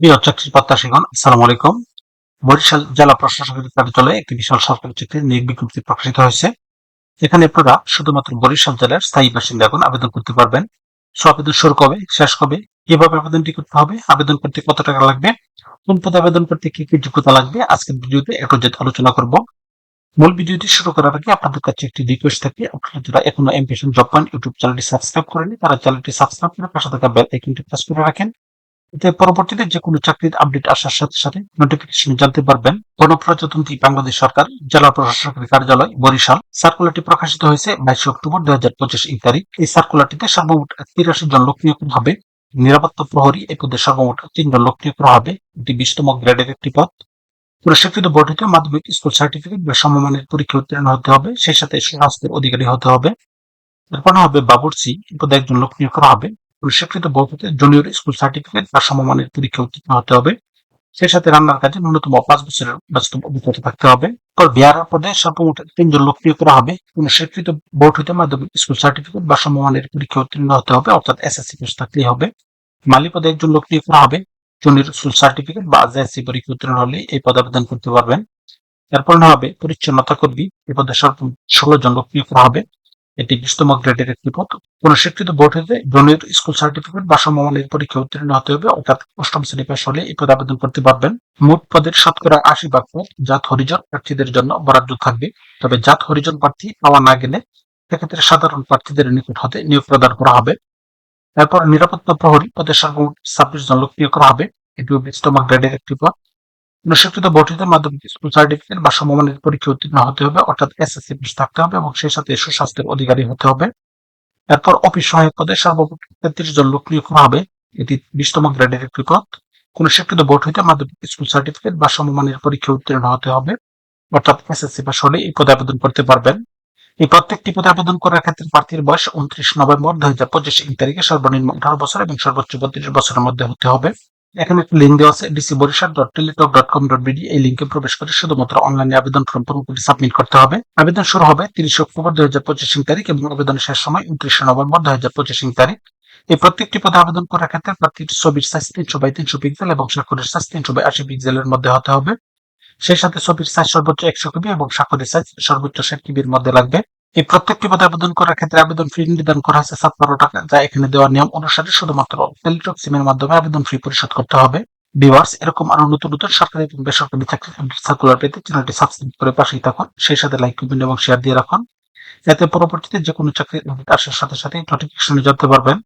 প্রিয় চাকরি প্রত্যাশীগণ, আসসালামু আলাইকুম। বরিশাল জেলা প্রশাসকের কার্যালয়ে একটি বিশাল সরকারি চাকরির নিয়োগ বিজ্ঞপ্তি প্রকাশিত হয়েছে। এখানে আপনারা শুধুমাত্র বরিশাল জেলার স্থায়ী বাসিন্দাগণ আবেদন করতে পারবেন। সো আবেদন শুরু কবে, শেষ কবে, কীভাবে আবেদনটি করতে হবে, আবেদন করতে কত টাকা লাগবে, কোন পদে আবেদন করতে কি কি যোগ্যতা লাগবে, আজকের ভিডিওতে একটু আলোচনা করব। মূল ভিডিওটি শুরু করার আগে আপনাদের কাছে একটি রিকোয়েস্ট থাকে, আপনারা যারা এখনও এমপিশন জব পয়েন্ট ইউটিউব চ্যানেলটি সাবস্ক্রাইব করেনি তারা চ্যানেলটি সাবস্ক্রাইব করে পাশে থাকা বেল আইকনটি প্রেস করে রাখেন। এতে পরবর্তীতে যে কোনো চাকরির আপডেট আসার সাথে সাথে নোটিফিকেশন জানতে পারবেন। গণপ্রজাতন্ত্রী বাংলাদেশ সরকার, জেলা প্রশাসকের কার্যালয়, বরিশাল। সার্কুলারটি প্রকাশিত হয়েছে বাইশে অক্টোবর দুই হাজার পঁচিশ এই তারিখ। এই সার্কুলারটিতে সর্বমোট তিরাশি জন লোক নিয়োগ হবে। নিরাপত্তা প্রহরী এই পদে সর্বমোট তিনজন লোক নিয়োগ করা হবে। এটি বিশতম গ্রেডের একটি পদ। পুরস্কৃত বোর্ড হতে মাধ্যমিক স্কুল সার্টিফিকেট বা সমমানের পরীক্ষা উত্তীর্ণ হতে হবে। সেই সাথে স্বাস্থ্যের অধিকারী হতে হবে। এরপর হবে বাবুর্চি। পদে একজন লোক নিয়োগ করা হবে। স্বীকৃত হতে জুনিয়র স্কুল সার্টিফিকেট বা সমমানের পরীক্ষা উত্তীর্ণ হতে হবে। সেই সাথে রান্নার কাজে ন্যূনতম পাঁচ বছরের বাস্তব অভিজ্ঞতা থাকতে হবে। বিহার পদে সর্বমোট তিনজন লোক নিয়োগ করা হবে। কোন স্বীকৃত বোর্ড হতে মাধ্যমিক স্কুল সার্টিফিকেট বা সমমানের পরীক্ষা উত্তীর্ণ হতে হবে, অর্থাৎ এসএসসি পাস থাকলেই হবে। মালি পদে একজন লোক নিয়োগ করা হবে। জুনিয়র স্কুল সার্টিফিকেট বা জেএসসি পরীক্ষা উত্তীর্ণ হলে এই পদে আবেদন করতে পারবেন। এরপর না হবে পরিচ্ছন্নতা কর্মী। এই পদে সর্বমোট ষোলো জন লোক নিয়োগ করা হবে। এটি বিশতম গ্রেডের একটি পদ। কোন স্বীকৃত বোর্ড হতে জুনিয়র স্কুল সার্টিফিকেট বা সমমানের পরীক্ষা উত্তীর্ণ হতে হবে অর্থাৎ অষ্টম শ্রেণি পাশ হলে এই পদ আবেদন করতে পারবেন। মোট পদের শতকরা আশি ভাগ পদ জাত, হরিজন, প্রার্থীদের জন্য বরাদ্দ থাকবে। তবে জাত, হরিজন প্রার্থী পাওয়া না গেলে সেক্ষেত্রে সাধারণ প্রার্থীদের নিকট হতে নিয়োগ প্রদান করা হবে। এরপর নিরাপত্তা প্রহরী পদের সর্বমোট ছাব্বিশ জন লোক নিয়োগ করা হবে। এটিও বিশতম গ্রেডের একটি পদ। স্বীকৃত বর্ধিত মাধ্যমিক স্কুল সার্টিফিকেট বা সমমানের পরীক্ষা উত্তীর্ণ হতে হবে, অর্থাৎ এসএসসি পাস থাকতে হবে এবং সেই সাথে সুস্বাস্থ্যের অধিকারী হতে হবে। এরপর অফিস সহায়ক পদে সর্বমোট তেত্রিশ জন লোক নিয়োগ করা হবে। এটি বিশতম গ্রেডের একটি পদ। কোন স্বীকৃত বোর্ড হইতে মাধ্যমিক স্কুল সার্টিফিকেট বা সমমানের পরীক্ষা উত্তীর্ণ হতে হবে, অর্থাৎ এসএসসি পাস হলে এই পদে আবেদন করতে পারবেন। এই প্রত্যেকটি পদে আবেদন করার ক্ষেত্রে প্রার্থীর বয়স উনত্রিশ নভেম্বর দুই হাজার পঁচিশ তারিখে সর্বনিম্ন আঠারো বছর এবং সর্বোচ্চ বত্রিশ বছরের মধ্যে হতে হবে। এখানে একটা লিঙ্ক দেওয়া আছে DC Barishal dot Teletalk dot com dot BD এই লিঙ্কে প্রবেশ করে শুধুমাত্র অনলাইনে আবেদন ফর্ম পুরোপুরি সাবমিট করতে হবে। আবেদন শুরু হবে তিরিশ অক্টোবর দুই হাজার পঁচিশ তারিখ এবং আবেদনের শেষ সময় উনত্রিশে নভেম্বর দুই হাজার পঁচিশ তারিখ। এই প্রত্যেকটি পদে আবেদন করার ক্ষেত্রে প্রার্থীর ছবির সাইজ তিনশো বাই তিনশো পিক্সেল এবং স্বাক্ষরের সাইজ তিনশো বাই আশি পিক্সেলের মধ্যে হতে হবে। সেই সাথে ছবির সাইজ সর্বোচ্চ একশো কিবি এবং স্বাক্ষরের সাইজ সর্বোচ্চ ষাট কিবির মধ্যে লাগবে। এই প্রত্যেকটি পদে আবেদন করার ক্ষেত্রে আবেদন ফি নির্ধারণ করা হয়েছে বারো টাকা, যা এখানে দেওয়ার নিয়ম অনুসারে শুধুমাত্র টেলিটক সিমের মাধ্যমে আবেদন ফি পরিশোধ করতে হবে। ভিউয়ার্স এরকম আরও নতুন নতুন সরকারি এবং বেসরকারি চাকরি সার্কুলার পেতে চ্যানেলটি সাবস্ক্রাইব করে পাশেই থাকুন, সেই সাথে লাইক কমেন্ট এবং শেয়ার দিয়ে রাখুন। যাতে পরবর্তীতে যে কোনো চাকরি আসার সাথে সাথে নোটিফিকেশনে জানতে পারবেন।